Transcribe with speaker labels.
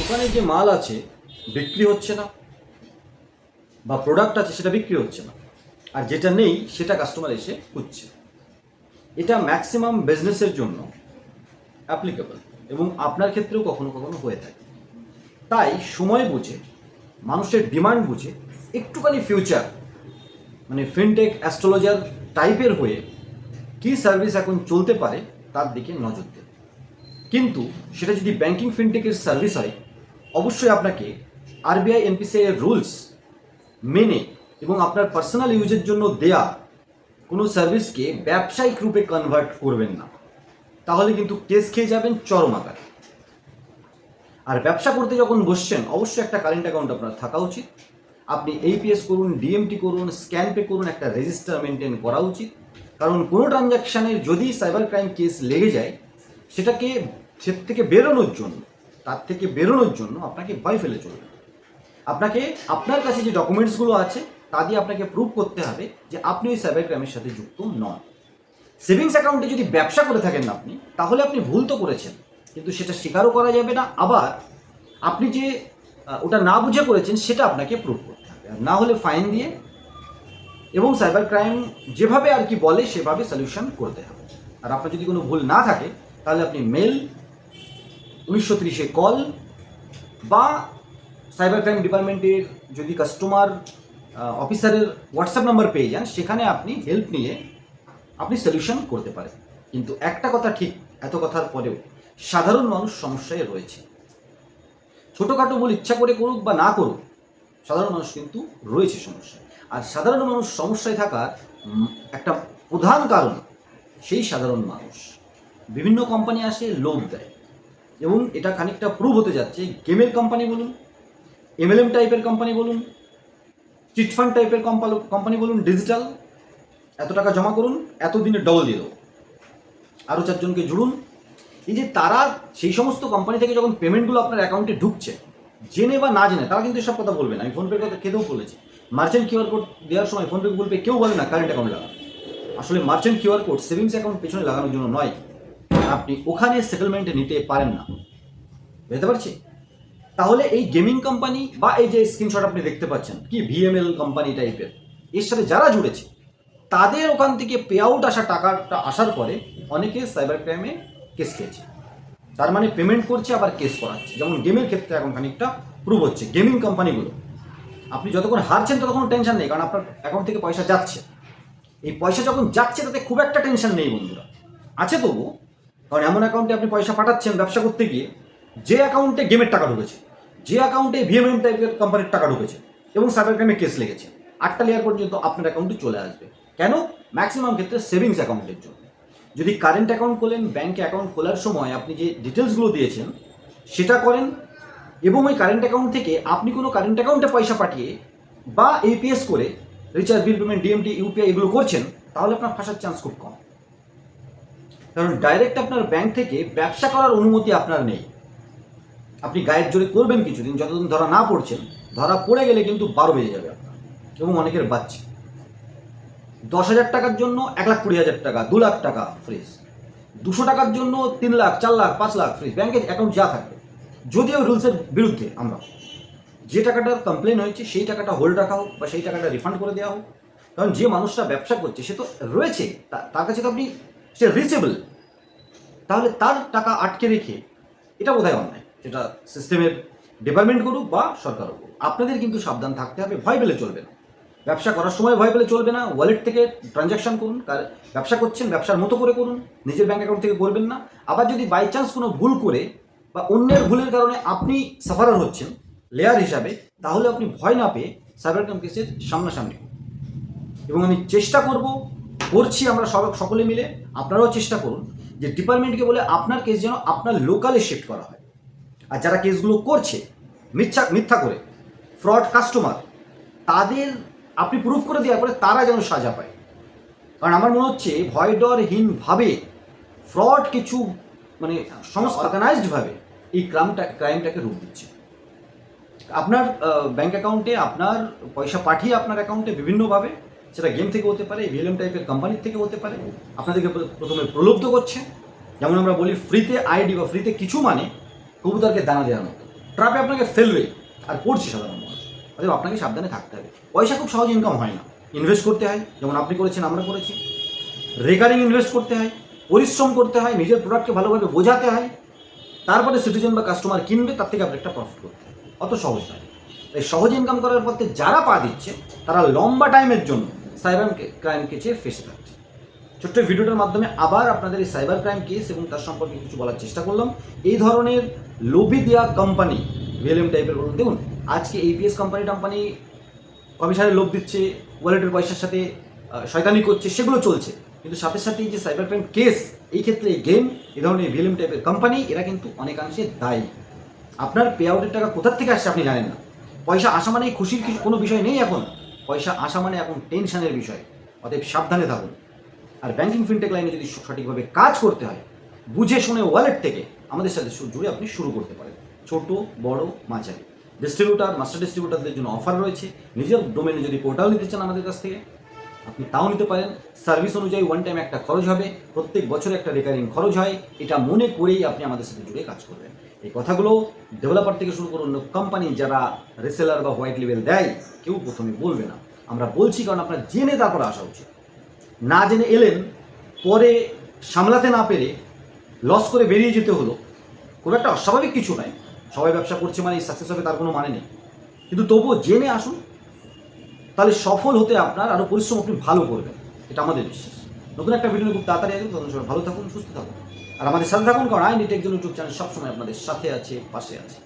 Speaker 1: দোকানে যে মাল আছে, বিক্রি হচ্ছে না বা প্রোডাক্ট আছে সেটা বিক্রি হচ্ছে না। আর যেটা নেই সেটা কাস্টমার এসে খুঁজছে। এটা ম্যাক্সিমাম বিজনেসের জন্য অ্যাপ্লিকেবল এবং আপনার ক্ষেত্রেও কখনো কখনো হয়ে থাকে। তাই সময় বুঝে, মানুষের ডিমান্ড বুঝে, একটুখানি ফিউচার মানে ফিনটেক অ্যাস্ট্রোলজার টাইপের হয়ে কী সার্ভিস এখন চলতে পারে তার দিকে নজর দেন। কিন্তু সেটা যদি ব্যাংকিং ফিনটেকের সার্ভিস হয় অবশ্যই আপনাকে আরবিআই এনপিসিআই এর রুলস মেনে এবং আপনার পার্সোনাল ইউজের জন্য দেয়া কোনো সার্ভিসকে ব্যবসায়িক রূপে কনভার্ট করবেন না। তাহলে কিন্তু কেস খেয়ে যাবেন চরম আকারে। আর ব্যবসা করতে যখন বসছেন, অবশ্যই একটা কারেন্ট অ্যাকাউন্ট আপনার থাকা উচিত। আপনি এইপিএস করুন ডিএমটি করুন স্ক্যান পে করুন, একটা রেজিস্টার মেনটেন করা উচিত। কারণ কোনো ট্রানজ্যাকশানের যদি সাইবার ক্রাইম কেস লেগে যায়, সেটাকে, সে থেকে বেরোনোর জন্য তার থেকে বেরোনোর জন্য আপনাকে ভয় ফেলে চলবে। আপনাকে, আপনার কাছে যে ডকুমেন্টসগুলো আছে, তা দিয়ে আপনাকে প্রুভ করতে হবে যে আপনি ওই সাইবার ক্রাইমের সাথে যুক্ত নন। সেভিংস অ্যাকাউন্টে যদি ব্যবসা করে থাকেন আপনি, তাহলে আপনি ভুল তো করেছেন। কিন্তু সেটা স্বীকারও করা যাবে না। আবার, আপনি যে ওটা না বুঝে করেছেন, সেটা আপনাকে প্রুভ করতে হবে। আর না হলে ফাইন দিয়ে এবং সাইবার ক্রাইম যেভাবে আর কি বলে, সেভাবে সলিউশন করতে হবে। আর আপনার যদি কোনো ভুল না থাকে, তাহলে আপনি মেল উনিশশো তিরিশে কল বা সাইবার ক্রাইম ডিপার্টমেন্টের যদি কাস্টমার অফিসারের হোয়াটসঅ্যাপ নাম্বার পেয়ে যান, সেখানে আপনি হেল্প নিয়ে আপনি সলিউশন করতে পারেন। কিন্তু একটা কথা ঠিক, এত কথার পরেও সাধারণ মানুষ সমস্যায় রয়েছে। ছোটোখাটো ভুল ইচ্ছা করে করুক বা না করুক, সাধারণ মানুষ কিন্তু রয়েছে সমস্যায়। আর সাধারণ মানুষ সমস্যায় থাকার একটা প্রধান কারণ সেই সাধারণ মানুষ। বিভিন্ন কোম্পানি আসে লোভ দেয়। এবং এটা খানিকটা প্রুভ হতে যাচ্ছে। গেমের কোম্পানি বলুন এমএলএম টাইপের কোম্পানি বলুন চিটফান্ড টাইপের কোম্পানি বলুন ডিজিটাল এত টাকা জমা করুন এত দিনে ডবল দিয়ে দেবো। আরও চারজনকে জুড়ুন। এই যে তারা সেই সমস্ত কোম্পানি থেকে যখন পেমেন্টগুলো আপনার অ্যাকাউন্টে ঢুকছে, জেনে বা না জেনে, তারা কিন্তু এসব কথা বলবে না। আমি ফোনপের কথা খেতেও বলেছি। মার্চেন্ট কিউআর কোড দেওয়ার সময় ফোনপে গুগল পে কেউ বলে না কারেন্ট অ্যাকাউন্ট লাগানো। আসলে merchant QR code savings account পেছনে লাগানোর জন্য নয়। আপনি ওখানে সেটেলমেন্টে নিতে পারেন না। বুঝতে পারছি? তাহলে এই গেমিং কোম্পানি বা এই যে স্ক্রিনশট আপনি দেখতে পাচ্ছেন, কি ভিএমএল কোম্পানি টাইপের এর সাথে যারা জুড়েছে, তাদের ওখান থেকে পে আউট আসা টাকাটা আসার পরে অনেকে সাইবার ক্রাইমে কেস খেয়েছে। তার মানে পেমেন্ট করছে, আবার কেস করাচ্ছে। যেমন গেমের ক্ষেত্রে এখন খানিকটা প্রুভ হচ্ছে গেমিং কোম্পানিগুলো আপনি যতক্ষণ হারছেন, ততক্ষণ টেনশন নেই, কারণ আপনার অ্যাকাউন্ট থেকে পয়সা যাচ্ছে। এই পয়সা যখন যাচ্ছে, তাতে খুব একটা টেনশন নেই বন্ধুরা। আছে তবু কারণ এমন অ্যাকাউন্টে আপনি পয়সা পাঠাচ্ছেন ব্যবসা করতে গিয়ে, যে অ্যাকাউন্টে গেমের টাকা ঢুকেছে, যে অ্যাকাউন্টে ভিএমএম টাইপের কোম্পানির টাকা ঢুকেছে এবং সাইবার ক্রাইমে কেস লেগেছে, আটটা লেয়ার পর্যন্ত আপনার অ্যাকাউন্টে চলে আসবে। কেন? ম্যাক্সিমাম ক্ষেত্রে সেভিংস অ্যাকাউন্টের জন্য। যদি কারেন্ট অ্যাকাউন্ট খোলেন ব্যাংকে অ্যাকাউন্ট খোলার সময় আপনি যে ডিটেলসগুলো দিয়েছেন, সেটা করেন এবং ওই কারেন্ট অ্যাকাউন্ট থেকে আপনি কোনো কারেন্ট অ্যাকাউন্টে পয়সা পাঠিয়ে বা এপিএস করে recharge bill payment DMT UPI এগুলো করছেন, তাহলে আপনার ফাঁসার চান্স খুব কম। কারণ ডাইরেক্ট আপনার ব্যাংক থেকে ব্যবসা করার অনুমতি আপনার নেই। আপনি গায়ের জোরে করবেন কিছুদিন, যতদিন ধরা না পড়ছেন ধরা পড়ে গেলে কিন্তু বারো বেজে যাবে আপনার, এবং অনেকের বাচ্চা দশ হাজার টাকার জন্য এক লাখ কুড়ি হাজার টাকা, দু লাখ টাকা ফ্রিজ দুশো টাকার জন্য তিন লাখ, চার লাখ, পাঁচ লাখ ফ্রিজ ব্যাংকের অ্যাকাউন্ট যা থাকবে। যদিও রুলসের বিরুদ্ধে আমরা, যে টাকাটার কমপ্লেন হয়েছে, সেই টাকাটা হোল্ড রাখা হোক বা সেই টাকাটা রিফান্ড করে দেওয়া হোক। কারণ যে মানুষটা ব্যবসা করছে, সে তো রয়েছে তার কাছে তো আপনি সে রিচেবল তাহলে তার টাকা আটকে রেখে এটা বোধহয় অন্যায়। সেটা সিস্টেমের ডিপার্টমেন্ট করুক বা সরকারও করুক। আপনাদের কিন্তু সাবধান থাকতে হবে, ভয় পেলে চলবে না। ব্যবসা করার সময় ভয় পেলে চলবে না। ওয়ালেট থেকে ট্রানজ্যাকশন করুন, কার ব্যবসা করছেন, ব্যবসার মতো করে করুন, নিজের ব্যাঙ্ক অ্যাকাউন্ট থেকে করবেন না। আবার যদি বাই চান্স কোনো ভুল করে বা অন্যের ভুলের কারণে আপনি সাফারার হচ্ছেন লেয়ার হিসাবে, তাহলে আপনি ভয় না পেয়ে সাইবার ক্রাইম কেসের সামনাসামনি এবং আমি চেষ্টা করব করছি আমরা সব সকলে মিলে, আপনারাও চেষ্টা করুন যে ডিপার্টমেন্টকে বলে আপনার কেস যেন আপনার লোকালে শিফট করা হয়। আর যারা কেসগুলো করছে, মিথ্যা মিথ্যা করে ফ্রড কাস্টমার তাদের আপনি প্রুফ করে দেওয়ার পরে তারা যেন সাজা পায়। কারণ আমার মনে হচ্ছে ভয় ডরহীনভাবে ফ্রড কিছু মানে সংস্থা অর্গানাইজডভাবে এই ক্রাইমটা ক্রাইমটাকে রূপ দিচ্ছে। আপনার ব্যাংক অ্যাকাউন্টে আপনার পয়সা পাঠিয়ে আপনার অ্যাকাউন্টে বিভিন্নভাবে সেটা গেম থেকে হতে পারে ভিএলএম টাইপের কোম্পানির থেকে হতে পারে। আপনাদেরকে প্রথমে প্রলুব্ধ করছে। যেমন আমরা বলি ফ্রিতে আইডি বা ফ্রিতে কিছু মানে কবুতরকে দানা দেওয়ার মতো। ট্রাপে আপনাকে ফেলবে আর পড়ছে সাধারণ মানুষ। অতএব আপনাকে সাবধানে থাকতে হবে। পয়সা খুব সহজ ইনকাম হয় না। ইনভেস্ট করতে হয়, যেমন আপনি করেছেন, আমরা করেছি। রেকারিং ইনভেস্ট করতে হয়, পরিশ্রম করতে হয়, নিজের প্রোডাক্টকে ভালোভাবে বোঝাতে হয়। তারপরে সিটিজেন বা কাস্টমার কিনবে, তার থেকে আপনি একটা প্রফিট করতে হয়। অত সহজ নয়। তাই সহজ ইনকাম করার পথে যারা পা দিচ্ছে, তারা লম্বা টাইমের জন্য সাইবার ক্রাইম কেসে ফেসে থাকছে। ছোট্ট ভিডিওটার মাধ্যমে আবার আপনাদের এই সাইবার ক্রাইম কেস এবং তার সম্পর্কে কিছু বলার চেষ্টা করলাম। এই ধরনের লোভি দেওয়া কোম্পানি ভিএলএম টাইপের বলুন, দেখুন, আজকে এইপিএস কোম্পানি টাম্পানি কমিশনের লোভ দিচ্ছে ওয়ালেটের পয়সার সাথে শয়তানি করছে, সেগুলো চলছে। কিন্তু সাথে সাথে এই যে সাইবার ক্রাইম কেস এই ক্ষেত্রে এই গেম এই ধরনের ভিএলএম টাইপের কোম্পানি এরা কিন্তু অনেকাংশে দায়ী। আপনার পে আউটের টাকা কোথার থেকে আসছে আপনি জানেন না। পয়সা আসা মানে খুশির কিছু, কোনো বিষয় নেই এখন। পয়সা আসা মানে এখন টেনশনের বিষয়। অতএব সাবধানে থাকুন। আর ব্যাংকিং ফিনটেক লাইনে যদি সঠিকভাবে কাজ করতে হয়, বুঝে শুনে ওয়ালেট থেকে আমাদের সাথে জুড়ে আপনি শুরু করতে পারেন। ছোট, বড়, মাঝারি। ডিস্ট্রিবিউটার মাস্টার ডিস্ট্রিবিউটারদের জন্য অফার রয়েছে। নিজের ডোমেনে যদি পোর্টাল নিতে চান আমাদের কাছ থেকে আপনি তাও নিতে পারেন। সার্ভিস অনুযায়ী ওয়ান টাইম একটা খরচ হবে। প্রত্যেক বছর একটা রেকারিং খরচ হয়। এটা মনে করেই আপনি আমাদের সাথে জুড়ে কাজ করবেন। এই কথাগুলো ডেভেলপার থেকে শুরু করে অন্য কোম্পানি যারা রেসেলার বা হোয়াইট লেভেল দেয়, কেউ প্রথমে বলবে না। আমরা বলছি কারণ আপনার জেনে তারপরে আসা উচিত। না জেনে এলেন, পরে সামলাতে না পেরে লস করে বেরিয়ে যেতে হলো। খুব একটা অস্বাভাবিক কিছু নয়। সবাই ব্যবসা করছে মানে সাকসেস হবে, তার কোনো মানে নেই। কিন্তু তবুও জেনে আসুন তাহলে সফল হতে আপনার আরও পরিশ্রম আপনি ভালো করবেন। এটা আমাদের বিশ্বাস। নতুন একটা ভিডিও খুব তাড়াতাড়ি আসবে। সবাই ভালো থাকুন, সুস্থ থাকুন। আর আমাদের সাথে থাকুন কারণ আইনি টেকজন ইউটিউব চ্যানেল সবসময় আপনাদের সাথে আছে, পাশে আছে।